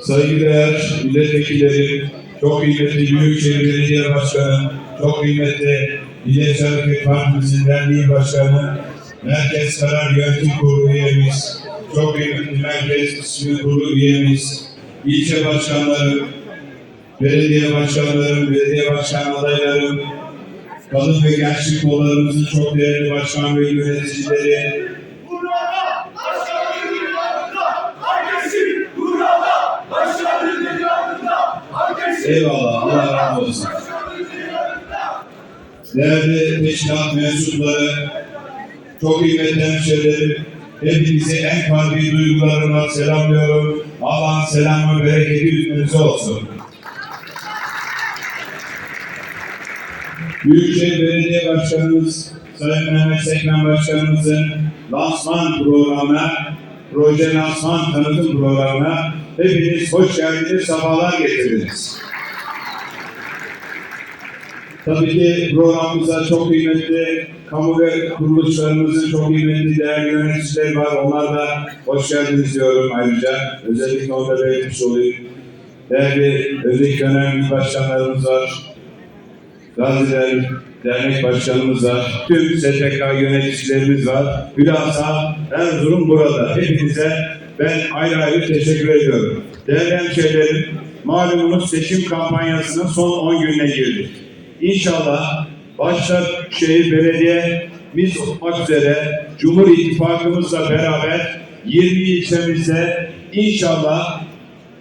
Saygıdeğer milletvekilleri, çok kıymetli Büyükşehir Belediye Başkanı, çok kıymetli Milliyetçi Hareket Partimizin Derneği Başkanı, Merkez Karar Yönetim Kurulu üyemiz, çok kıymetli Merkez İsmi Kurulu üyemiz, ilçe başkanlarım, belediye başkanlarım, belediye başkan adaylarım, kadın ve gençlik kollarımızın çok değerli başkan ve yöneticileri, eyvallah Allah razı olsun. Değerli teşkilat mensupları, çok kıymetli hemşehrilerim, hepinizi en kalbi duygularımla selamlıyorum. Allah'ın selamı ve bereketi üzerinize olsun. Büyükşehir Belediye Başkanımız Sayın Mehmet Sekmen Başkanımızın lansman programına, proje lansman tanıtım programına hepiniz hoş geldiniz, sabahlar getirdiniz. Tabii ki programımıza çok kıymetli kamu ve kuruluşlarımızın çok kıymetli değerli yöneticileri var. Onlar da hoş geldiniz diyorum ayrıca. Özellikle da belirtmiş olayım. Değerli özellikle önemli başkanlarımız var. Gaziler Dernek Başkanımız var. Tüm STK yöneticilerimiz var. Hülasa Erzurum burada. Hepinize ben ayrı ayrı teşekkür ediyorum. Değerli hemşehrilerim, malumunuz seçim kampanyasının son 10 gününe girdik. İnşallah başta şehir belediyemiz olmak üzere Cumhur İttifakımızla beraber 20 ilçemizde inşallah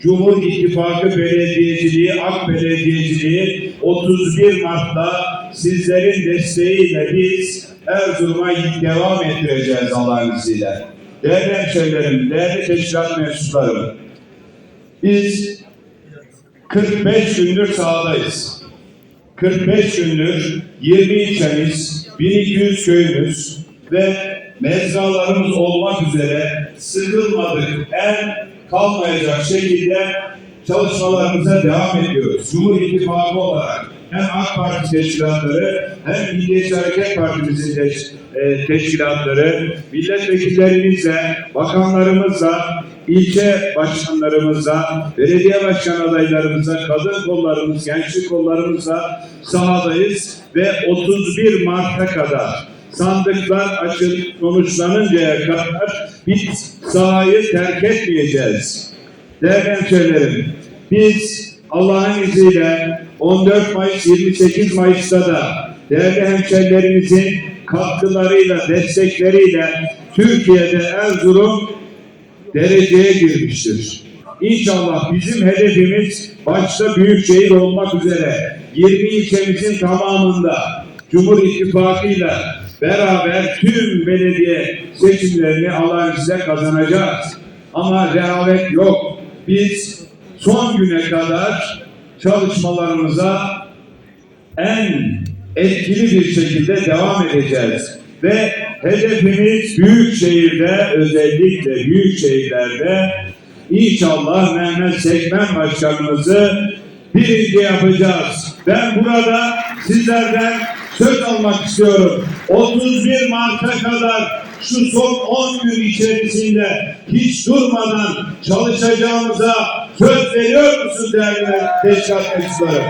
Cumhur İttifakı Belediyeciliği, AK Belediyeciliği 31 Mart'ta sizlerin desteğiyle biz Erzurum'a devam ettireceğiz Allah'ın izniyle. Değerli hemşehrilerim, değerli teşkilat mensuplarım, biz 45 gündür sahadayız. 45 gündür 20 ilçemiz, 1200 köyümüz ve mezralarımız olmak üzere sıkılmadık, en kalmayacak şekilde çalışmalarımıza devam ediyoruz. Cumhur İttifakı olarak hem AK Parti teşkilatları hem Milliyetçi Hareket Partimizin teş- e, teşkilatları, milletvekillerimizle, bakanlarımızla, ilçe başkanlarımızla, belediye başkan adaylarımızla, kadın kollarımız, gençlik kollarımızla sahadayız ve 31 Mart'a kadar sandıklar açılıp sonuçlanıncaya kadar biz sahayı terk etmeyeceğiz. Değerli hemşehrilerim, biz Allah'ın izniyle 14 Mayıs 28 Mayıs'ta da değerli hemşehrilerimizin katkılarıyla, destekleriyle Türkiye'de Erzurum dereceye girmiştir. İnşallah bizim hedefimiz başta Büyükşehir olmak üzere 20 ilçemizin tamamında Cumhur İttifakı'yla beraber tüm belediye seçimlerini Allah'ın izniyle kazanacağız. Ama rehavet yok. Biz son güne kadar çalışmalarımıza en etkili bir şekilde devam edeceğiz. Ve hedefimiz büyük şehirde özellikle büyük şehirlerde inşallah Mehmet Sekmen Başkanımızı birinci yapacağız. Ben burada sizlerden söz almak istiyorum. 31 Mart'a kadar şu son 10 gün içerisinde hiç durmadan çalışacağımıza söz veriyor musun değerli teşkilat mensupları?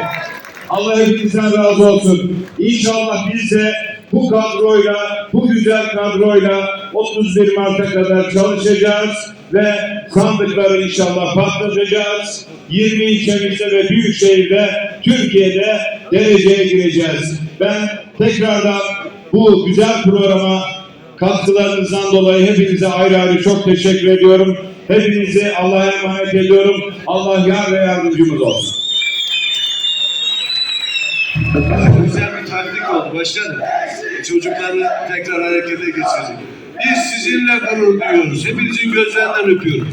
Allah hepinizden razı olsun. İnşallah biz de bu kadroyla, bu güzel kadroyla 31 Mart'a kadar çalışacağız ve sandıkları inşallah patlatacağız. 20 ilçemizde ve Büyükşehir'de, Türkiye'de dereceye gireceğiz. Ben tekrardan bu güzel programa katkılarınızdan dolayı hepinize ayrı ayrı çok teşekkür ediyorum. Hepinizi Allah'a emanet ediyorum. Allah yar ve yardımcımız olsun. Güzel bir taktik oldu başkanım. Çocukları tekrar harekete geçirecek. Biz sizinle gurur duyuyoruz. Hepinizin gözlerinden öpüyorum.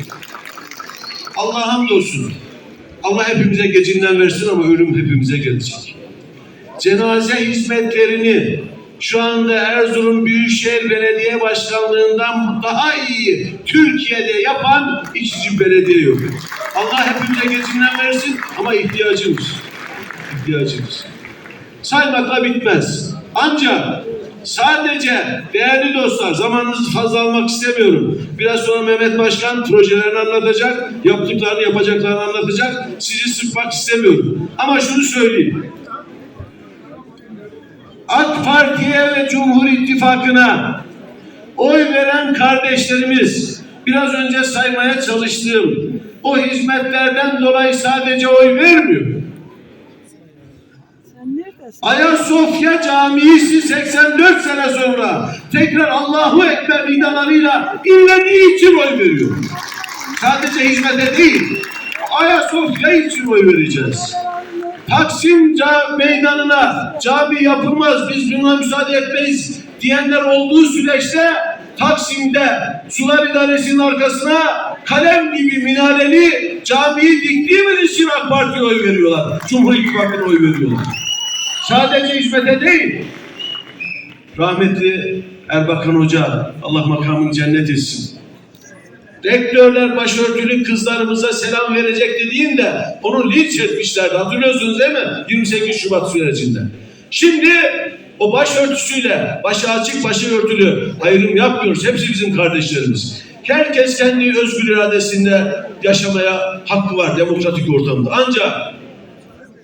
Allah hamdolsun. Allah hepimize gecinden versin ama ölüm hepimize gelecek. Cenaze hizmetlerini şu anda Erzurum Büyükşehir Belediye Başkanlığından daha iyi Türkiye'de yapan hiçbir belediye yok. Allah hepimize gecinden versin ama ihtiyacımız. ihtiyacımız saymakla bitmez. Ancak Sadece değerli dostlar zamanınızı fazla almak istemiyorum. Biraz sonra Mehmet Başkan projelerini anlatacak, yaptıklarını yapacaklarını anlatacak. Sizi sıkmak istemiyorum. Ama şunu söyleyeyim. AK Parti'ye ve Cumhur İttifakı'na oy veren kardeşlerimiz biraz önce saymaya çalıştığım o hizmetlerden dolayı sadece oy vermiyor. Ayasofya Camii'si 84 sene sonra tekrar Allahu Ekber nidalarıyla inlediği için oy veriyor. Sadece hizmete değil, Ayasofya için oy vereceğiz. Taksim meydanına cami yapılmaz, biz buna müsaade etmeyiz diyenler olduğu süreçte Taksim'de Sular İdaresi'nin arkasına kalem gibi minareli camiyi diktiğimiz için AK Parti'ye oy veriyorlar. Cumhur İttifakı'na oy veriyorlar. Sadece hizmete değil. Rahmetli Erbakan Hoca, Allah makamını cennet etsin. Rektörler başörtülü kızlarımıza selam verecek dediğinde onu linç etmişlerdi. Hatırlıyorsunuz değil mi? 28 Şubat sürecinde. Şimdi o başörtüsüyle, başı açık, başı örtülü ayrım yapmıyoruz. Hepsi bizim kardeşlerimiz. Herkes kendi özgür iradesinde yaşamaya hakkı var demokratik ortamda. Ancak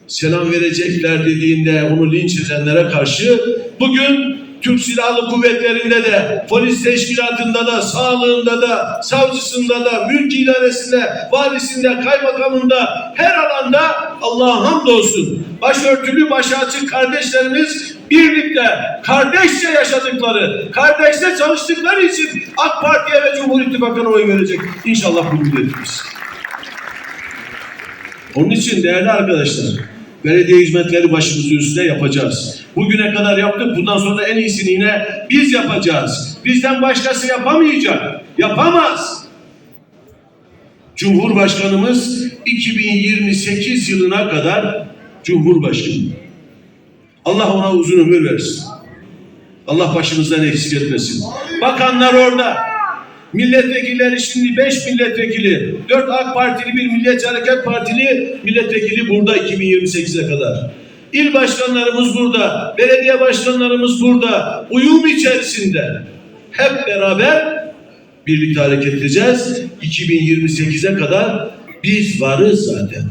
selam verecekler dediğinde onu linç edenlere karşı bugün Türk Silahlı Kuvvetleri'nde de, polis teşkilatında da, sağlığında da, savcısında da, mülk idaresinde, valisinde, kaymakamında, her alanda Allah'a hamdolsun. Başörtülü, başı açık kardeşlerimiz birlikte, kardeşçe yaşadıkları, kardeşçe çalıştıkları için AK Parti'ye ve Cumhur İttifakı'na oy verecek. İnşallah bu milletimiz. Onun için değerli arkadaşlar, belediye hizmetleri başımızın üstüne yapacağız. Bugüne kadar yaptık, bundan sonra da en iyisini yine biz yapacağız. Bizden başkası yapamayacak, yapamaz. Cumhurbaşkanımız 2028 yılına kadar Cumhurbaşkanı. Allah ona uzun ömür versin. Allah başımızdan eksik etmesin. Bakanlar orada. Milletvekilleri şimdi 5 milletvekili, 4 AK Partili, bir Milliyetçi Hareket Partili milletvekili burada 2028'e kadar. İl başkanlarımız burada, belediye başkanlarımız burada. Uyum içerisinde hep beraber birlikte hareket edeceğiz. 2028'e kadar biz varız zaten.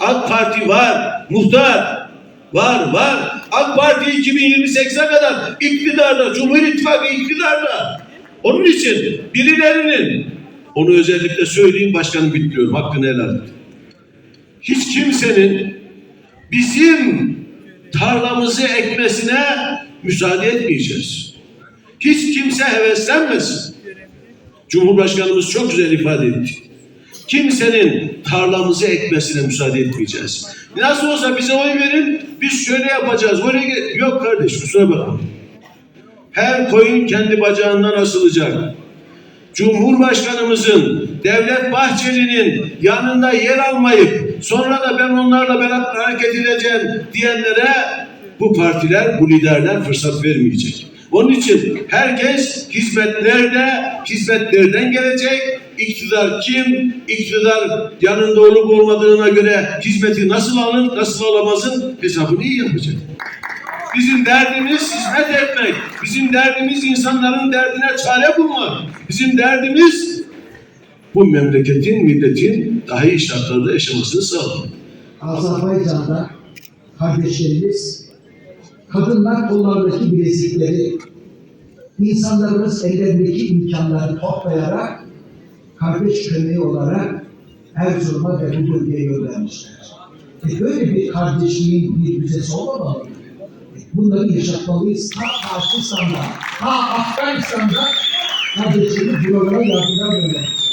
AK Parti var, muhtar var, var. AK Parti 2028'e kadar iktidarda, Cumhur İttifakı iktidarda. Onun için birilerinin, onu özellikle söyleyeyim başkanım bitiriyorum, hakkını helal et. Hiç kimsenin bizim tarlamızı ekmesine müsaade etmeyeceğiz. Hiç kimse heveslenmesin. Cumhurbaşkanımız çok güzel ifade etti. Kimsenin tarlamızı ekmesine müsaade etmeyeceğiz. Nasıl olsa bize oy verin, biz şöyle yapacağız. Ge- yok kardeş, kusura bakma. Her koyun kendi bacağından asılacak. Cumhurbaşkanımızın, Devlet Bahçeli'nin yanında yer almayıp sonra da ben onlarla beraber hareket edeceğim diyenlere bu partiler, bu liderler fırsat vermeyecek. Onun için herkes hizmetlerde, hizmetlerden gelecek. İktidar kim? İktidar yanında olup olmadığına göre hizmeti nasıl alır, nasıl alamazın hesabını iyi yapacak. Bizim derdimiz hizmet etmek. Bizim derdimiz insanların derdine çare bulmak. Bizim derdimiz bu memleketin, milletin daha iyi şartlarda yaşamasını sağlamak. Azerbaycan'da kardeşlerimiz kadınlar kollarındaki bilezikleri insanlarımız ellerindeki imkanları toplayarak kardeş kömeği olarak Erzurum'a ve bu bölgeye göndermişler. E böyle bir kardeşliğin bir müzesi olmamalı. Bunları yaşatmalıyız. Ta Pakistan'da, ta Afganistan'da kardeşlerimiz buralara yardıma göndermişler.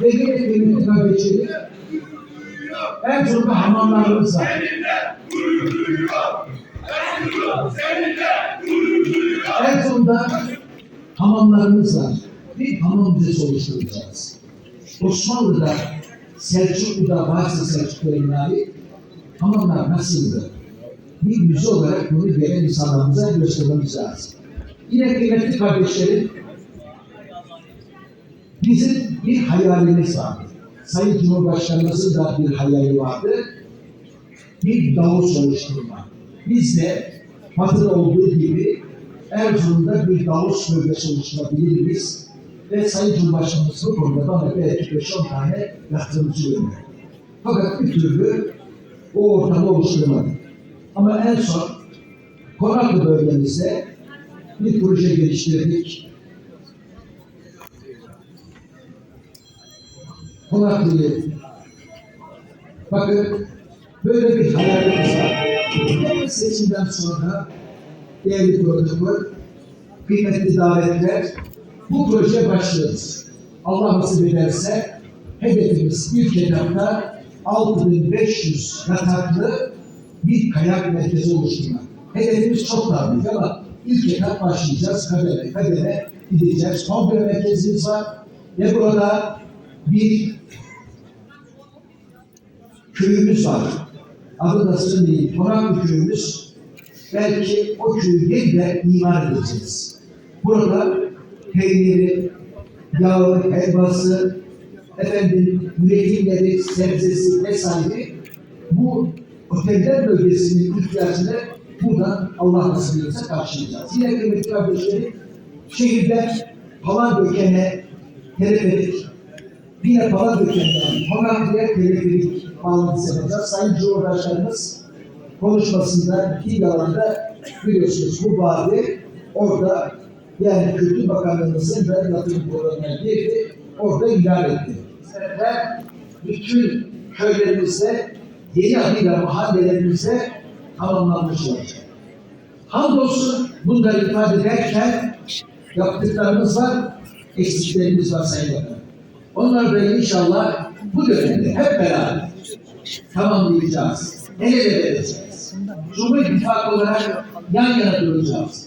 Ve yine kıymetli kardeşlerim Erzurum'da hamamlarımız var. Erzurum'da hamamlarımız var. Bir hamam müzesi oluşturacağız. Osmanlı'da, Selçuklu'da varsa Selçuklu'ya ait hamamlar nasıldı? Bir müze olarak bunu gelen insanlarımıza göstermemiz lazım. Yine kıymetli kardeşlerim, bizim bir hayalimiz var. Sayın Cumhurbaşkanımızın da bir hayali vardı. Bir davul oluşturma. Biz de Batı'da olduğu gibi Erzurum'da bir Davos bölgesi oluşturabilir miyiz? Ve Sayın Cumhurbaşkanımız bu konuda bana belki 5-10 tane yatırımcı gönderdi. Fakat bir türlü o ortamı oluşturamadık. Ama en son Konaklı bölgemizde bir proje geliştirdik. Konaklı'yı bakın böyle bir hayalimiz var. Seçimden sonra değerli protokol, kıymetli davetler, bu proje başlıyoruz. Allah nasip ederse hedefimiz ilk etapta 6500 yataklı bir kayak merkezi oluşturmak. Hedefimiz çok daha büyük ama ilk etap başlayacağız. Kademe kademe gideceğiz. Kongre merkezimiz var ve burada bir köyümüz var. Adı da değil. Konaklı köyümüz. Belki o köyü yeniden imar edeceğiz. Burada peyniri, yağı, helvası, efendim üretimleri, sebzesi vesaire bu oteller bölgesinin ihtiyacını buradan Allah nasip ederse karşılayacağız. Yine kıymetli kardeşlerim, şehirden Palandöken'e teleferik, yine Palandöken'den Konaklı'ya teleferik bağlantısı yapacağız. Sayın Cumhurbaşkanımız konuşmasında iki alanda biliyorsunuz bu vaadi orada yani Kültür Bakanlığımızın da yatırım programına girdi, orada ilan etti. Ve bütün köylerimizde, yeni adıyla mahallelerimizde tamamlanmış olacak. Hamdolsun bunları ifade ederken yaptıklarımız var, eksiklerimiz var Sayın Bakan. Onları da inşallah bu dönemde hep beraber tamamlayacağız. El ele vereceğiz. Cumhur İttifakı olarak yan yana duracağız.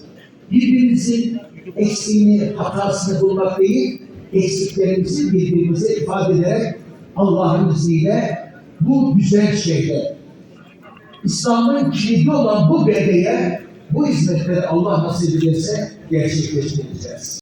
Birbirimizin eksiğini, hatasını bulmak değil, eksiklerimizi birbirimize ifade ederek Allah'ın izniyle bu güzel şehre, İslam'ın kilidi olan bu beldeye bu hizmetleri Allah nasip ederse gerçekleştireceğiz.